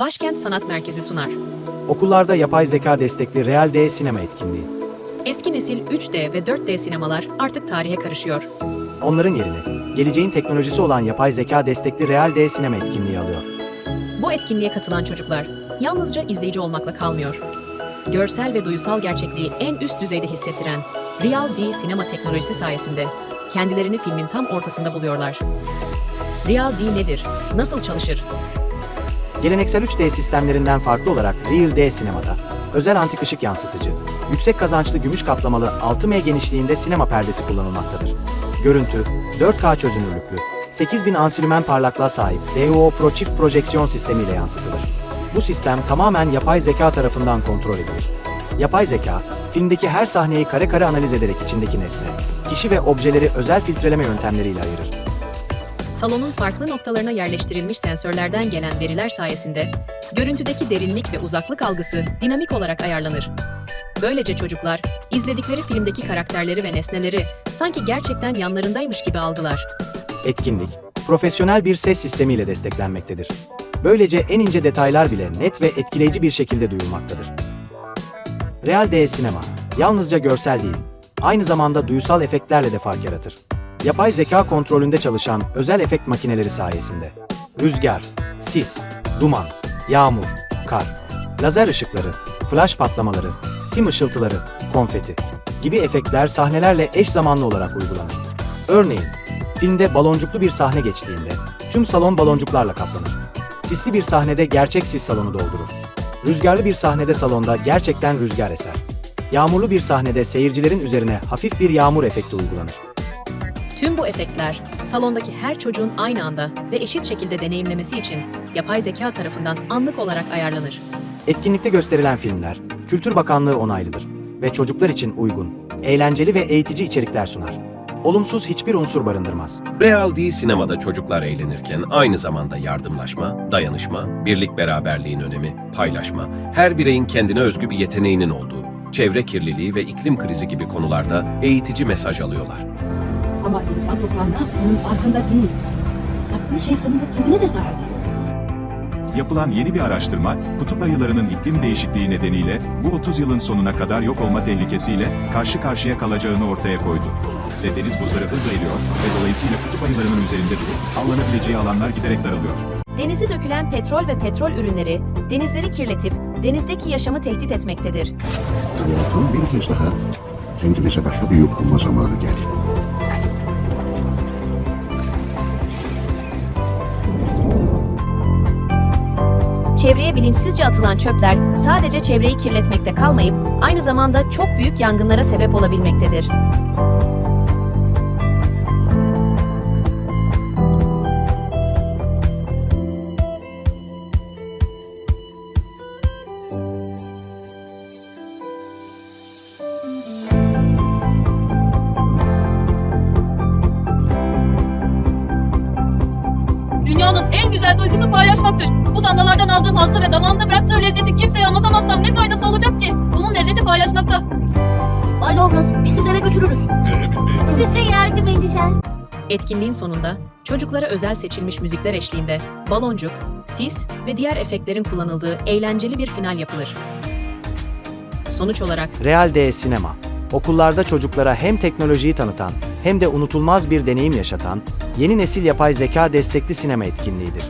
Başkent Sanat Merkezi sunar. Okullarda yapay zeka destekli Real D sinema etkinliği. Eski nesil 3D ve 4D sinemalar artık tarihe karışıyor. Onların yerini geleceğin teknolojisi olan yapay zeka destekli Real D sinema etkinliği alıyor. Bu etkinliğe katılan çocuklar yalnızca izleyici olmakla kalmıyor. Görsel ve duysal gerçekliği en üst düzeyde hissettiren Real D sinema teknolojisi sayesinde kendilerini filmin tam ortasında buluyorlar. Real D nedir? Nasıl çalışır? Geleneksel 3D sistemlerinden farklı olarak Real D sinemada özel antik ışık yansıtıcı, yüksek kazançlı gümüş kaplamalı 6M genişliğinde sinema perdesi kullanılmaktadır. Görüntü 4K çözünürlüklü, 8000 ansülümen parlaklığa sahip DUO Pro çift projeksiyon sistemiyle yansıtılır. Bu sistem tamamen yapay zeka tarafından kontrol edilir. Yapay zeka, filmdeki her sahneyi kare kare analiz ederek içindeki nesne, kişi ve objeleri özel filtreleme yöntemleriyle ayırır. Salonun farklı noktalarına yerleştirilmiş sensörlerden gelen veriler sayesinde görüntüdeki derinlik ve uzaklık algısı dinamik olarak ayarlanır. Böylece çocuklar izledikleri filmdeki karakterleri ve nesneleri sanki gerçekten yanlarındaymış gibi algılar. Etkinlik, profesyonel bir ses sistemiyle desteklenmektedir. Böylece en ince detaylar bile net ve etkileyici bir şekilde duyulmaktadır. Real D sinema, yalnızca görsel değil, aynı zamanda duysal efektlerle de fark yaratır. Yapay zeka kontrolünde çalışan özel efekt makineleri sayesinde. Rüzgar, sis, duman, yağmur, kar, lazer ışıkları, flash patlamaları, sim ışıltıları, konfeti gibi efektler sahnelerle eş zamanlı olarak uygulanır. Örneğin, filmde baloncuklu bir sahne geçtiğinde tüm salon baloncuklarla kaplanır. Sisli bir sahnede gerçek sis salonu doldurur. Rüzgarlı bir sahnede salonda gerçekten rüzgar eser. Yağmurlu bir sahnede seyircilerin üzerine hafif bir yağmur efekti uygulanır. Tüm bu efektler salondaki her çocuğun aynı anda ve eşit şekilde deneyimlemesi için yapay zeka tarafından anlık olarak ayarlanır. Etkinlikte gösterilen filmler Kültür Bakanlığı onaylıdır ve çocuklar için uygun, eğlenceli ve eğitici içerikler sunar. Olumsuz hiçbir unsur barındırmaz. Real değil sinemada çocuklar eğlenirken aynı zamanda yardımlaşma, dayanışma, birlik beraberliğin önemi, paylaşma, her bireyin kendine özgü bir yeteneğinin olduğu, çevre kirliliği ve iklim krizi gibi konularda eğitici mesaj alıyorlar. Ama insan toprağına bunun farkında değil. Yaptığı şey sonunda kendine de zarar veriyor. Yapılan yeni bir araştırma, kutup ayılarının iklim değişikliği nedeniyle bu 30 yılın sonuna kadar yok olma tehlikesiyle karşı karşıya kalacağını ortaya koydu. Ve deniz buzları hızla eriyor ve dolayısıyla kutup ayılarının üzerinde durup avlanabileceği alanlar giderek daralıyor. Denize dökülen petrol ve petrol ürünleri denizleri kirletip denizdeki yaşamı tehdit etmektedir. Hayatın bir kez daha kendimize başka bir yurt bulma zamanı geldi. Çevreye bilinçsizce atılan çöpler sadece çevreyi kirletmekte kalmayıp aynı zamanda çok büyük yangınlara sebep olabilmektedir. Dünyanın en güzel duygusu paylaşmaktır. Bu damlalardan aldığım hazzı ve damağımda bıraktığı lezzeti kimseye anlatamazsam ne faydası olacak ki? Bunun lezzeti paylaşmakta. Öyle olmaz. Biz sizi eve götürürüz. Size yardım edeceğiz. Etkinliğin sonunda çocuklara özel seçilmiş müzikler eşliğinde baloncuk, sis ve diğer efektlerin kullanıldığı eğlenceli bir final yapılır. Sonuç olarak Real D sinema, okullarda çocuklara hem teknolojiyi tanıtan hem de unutulmaz bir deneyim yaşatan yeni nesil yapay zeka destekli sinema etkinliğidir.